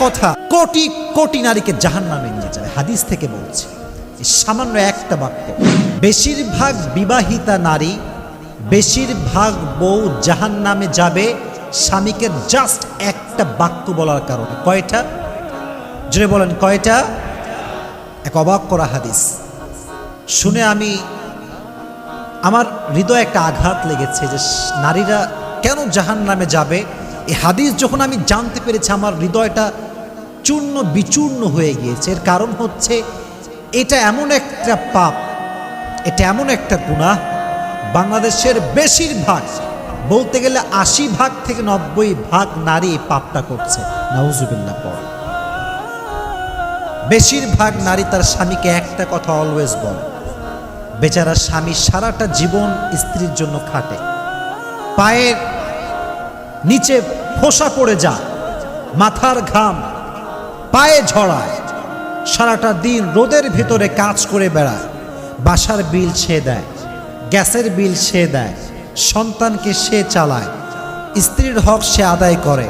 কথা। কোটি কোটি নারীকে জাহান নামে নিয়ে যাবে হাদিস থেকে বলছে সামান্য একটা বাক্য, বেশিরভাগ বিবাহিতা নারী, বেশিরভাগ বউ জাহান নামে যাবে স্বামীকে জাস্ট একটা বাক্য বলার কারণে। কয়টা? জুড়ে বলেন, কয়টা? এক অবাক করা হাদিস। শুনে আমি, আমার হৃদয়ে একটা আঘাত লেগেছে যে নারীরা কেন জাহান নামে যাবে? এই হাদিস যখন আমি জানতে পেরেছি, আমার হৃদয়টা চূর্ণ বিচূর্ণ হয়ে গিয়েছে। এর কারণ হচ্ছে, এটা এমন একটা পাপ, এটা এমন একটা গুণা বাংলাদেশের বেশিরভাগ, বলতে গেলে আশি ভাগ থেকে নব্বই ভাগ নারী এই পাপটা করছে। নাউজুবিল্লাহ পর বেশিরভাগ নারী তার স্বামীকে একটা কথা অলওয়েজ বলে বেচারা স্বামী সারাটা জীবন স্ত্রীর জন্য খাটে। পায়ের নিচে ফোসা পড়ে যায়, মাথার ঘাম পায়ে ঝড়ায়, সারাটা দিন রোদের ভিতরে কাজ করে বেড়ায়, বাসার বিল সে দেয়, গ্যাসের বিল সে দেয়, সন্তানকে সে চালায়, স্ত্রীর হক সে আদায় করে,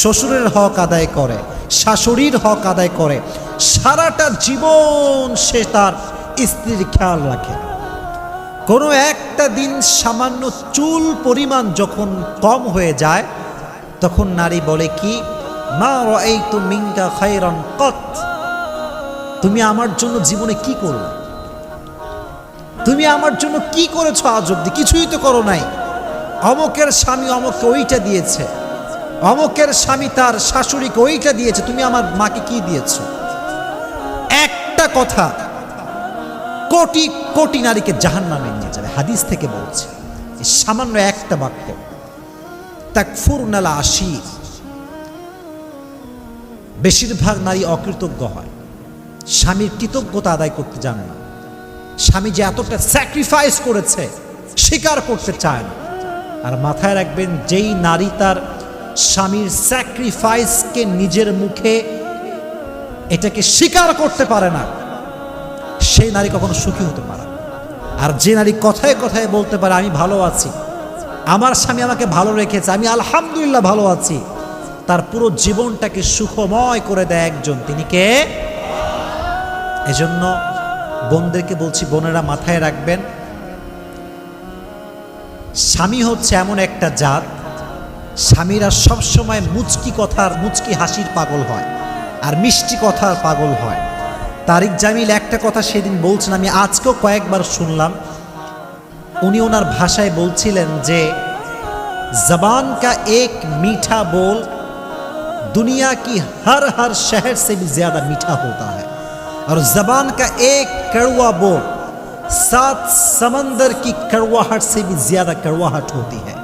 শ্বশুরের হক আদায় করে, শাশুড়ির হক আদায় করে, সারাটা জীবন সে তার স্ত্রীর খেয়াল রাখে। কোনো একটা দিন সামান্য চুল পরিমাণ যখন কম হয়ে যায়, তখন নারী বলে কি মা এই তো মিঙ্কা খাইরন কত? তুমি আমার জন্য জীবনে কি করলে তুমি আমার জন্য কি করেছ আজ অব্দি কিছুই তো করো নাই। অমকের স্বামী অমককে ওইটা দিয়েছে। অমকের স্বামী তার শাশুড়িকে ওইটা দিয়েছে। তুমি আমার মাকে কি দিয়েছ? একটা কথা, কোটি কোটি নারীকে জাহান নামে নিয়ে যাবে। হাদিস থেকে বলছে সামান্য একটা বাক্য তাকফুর নালা আশি বেশিরভাগ নারী অকৃতজ্ঞ হয়। স্বামীর কৃতজ্ঞতা আদায় করতে জানে না। স্বামী যে এতটা স্যাক্রিফাইস করেছে, স্বীকার করতে চায় না। আর মাথায় রাখবেন, যেই নারী তার স্বামীর স্যাক্রিফাইসকে নিজের মুখে এটাকে স্বীকার করতে পারে না, সেই নারী কখনো সুখী হতে পারে। আর যে নারী কথায় কথায় বলতে পারে, আমি ভালো আছি। আমার স্বামী আমাকে ভালো রেখেছে, আমি আলহামদুলিল্লাহ ভালো আছি। তার পুরো জীবনটাকে সুখময় করে দেয় একজন। তিনি কে? এজন্য বোনদেরকে বলছি, বোনেরা মাথায় রাখবেন, স্বামী হচ্ছে এমন একটা জাত, স্বামীরা সবসময় মুচকি কথার, মুচকি হাসির পাগল হয় আর মিষ্টি কথার পাগল হয়। তারিক জামিল একটা কথা সেদিন বলছেন, আমি আজকেও কয়েকবার শুনলাম। উনি ওনার ভাষায় বলছিলেন যে, জবান কা এক মিঠা বোল दुनिया की हर हर शहर से भी ज्यादा मीठा होता है और जबान का एक कड़वा बोल सात समंदर की कड़वाहट से भी ज्यादा कड़वाहट होती है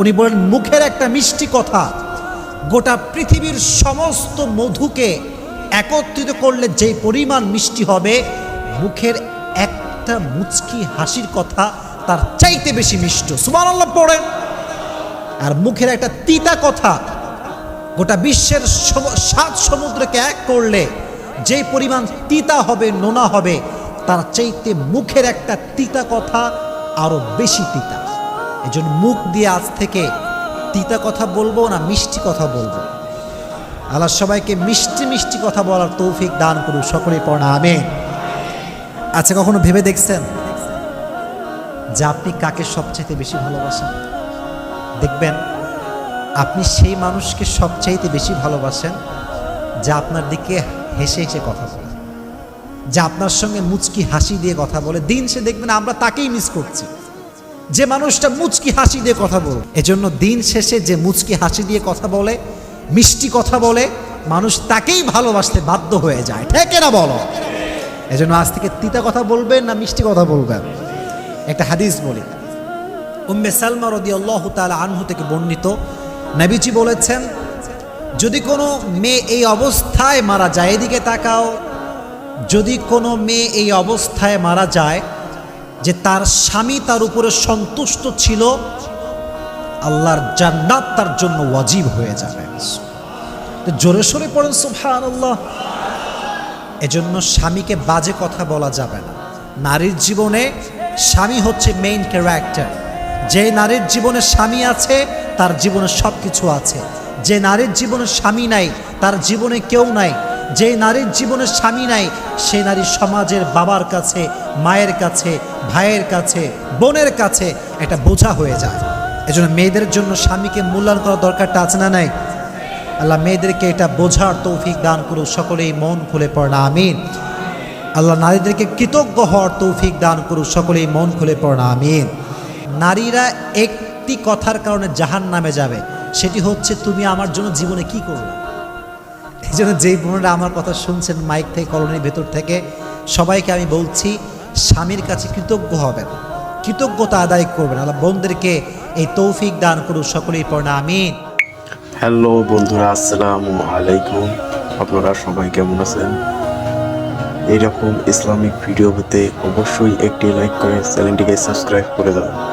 উনি বলেন মুখের একটা মিষ্টি কথা গোটা পৃথিবীর সমস্ত মধুকে একত্রিত করলে যে পরিমাণ মিষ্টি হবে মুখের একটা মুচকি হাসির কথা তার চাইতে বেশি মিষ্ট সুমান আল্লাহ পড়েন আর মুখের একটা তিতা কথা গোটা বিশ্বের সাত সমুদ্রকে এক করলে যে পরিমাণ তিতা হবে, নোনা হবে, তার চাইতে মুখের একটা তিতা কথা আরও বেশি তিতা। এই জন্য মুখ দিয়ে আজ থেকে তিতা কথা বলব না মিষ্টি কথা বলব। আল্লাহ সবাইকে মিষ্টি মিষ্টি কথা বলার তৌফিক দান করুক সকলে পড়া, আমেন। আচ্ছা কখনো ভেবে দেখছেন যে আপনি কাকে সবচাইতে বেশি ভালোবাসেন? দেখবেন আপনি সেই মানুষকে সবচাইতে বেশি ভালোবাসেন যা আপনার দিকে হেসে হেসে কথা বলে। যা আপনার সঙ্গে মুচকি হাসি দিয়ে কথা বলে। দিন সে দেখবেন আমরা তাকেই মিস করছি। যে মানুষটা মুচকি হাসি দিয়ে কথা বলে। এজন্য দিন শেষে যে মুচকি হাসি দিয়ে কথা বলে, মিষ্টি কথা বলে, মানুষ তাকেই ভালোবাসতে বাধ্য হয়ে যায়। ঠিক না বলো? এজন্য আজ থেকে তিতা কথা বলবেন না মিষ্টি কথা বলবেন? একটা হাদিস বলি। উম্মে সালমা রদি আল্লাহ তালা আনহু থেকে বর্ণিত নবীজি বলেছেন, যদি কোনো মেয়ে এই অবস্থায় মারা যায়, এদিকে তাকাও, যদি কোনো মেয়ে এই অবস্থায় মারা যায় যে তার স্বামী তার উপরে সন্তুষ্ট ছিল, আল্লাহর জান্নাত তার জন্য ওয়াজিব হয়ে যাবে। জোরে সোরে পড়েন সুবহান আল্লাহ এজন্য স্বামীকে বাজে কথা বলা যাবে না। নারীর জীবনে স্বামী হচ্ছে মেইন ক্যারেক্টার যে নারীর জীবনে স্বামী আছে তার জীবনে সব কিছু আছে। যে নারীর জীবনে স্বামী নাই, তার জীবনে কেউ নাই। যে নারীর জীবনে স্বামী নাই, সে নারী সমাজের বাবার কাছে, মায়ের কাছে, ভাইয়ের কাছে, বোনের কাছে এটা বোঝা হয়ে যায়। এজন্য মেয়েদের জন্য স্বামীকে মূল্যায়ন করার দরকারটা আছে না নাই? আল্লাহ মেয়েদেরকে এটা বোঝার তৌফিক দান করুক, সকলেই মন খুলে পড়না আমিন। আল্লাহ নারীদেরকে কৃতজ্ঞ হওয়ার তৌফিক দান করুক, সকলেই মন খুলে পড়না আমিন। নারীরা একটি কথার কারণে জাহান নামে যাবে। সেটি হচ্ছে তুমি আমার জন্য জীবনে কি করবে? এই জন্য যেই বোনেরা আমার কথা শুনছেন মাইক থেকে, কলোনির ভেতর থেকে, সবাইকে আমি বলছি, স্বামীর কাছে কৃতজ্ঞ হবেন। কৃতজ্ঞতা আদায় করবেন। আল্লাহ বোনদেরকে এই তৌফিক দান করুক সকলেই পড়না আমিন। হ্যালো বন্ধুরা, আসসালামু আলাইকুম। আপনারা সবাই কেমন আছেন? এইরকম ইসলামিক ভিডিও পেতে অবশ্যই একটি লাইক করে চ্যানেলটিকে সাবস্ক্রাইব করে দেবেন।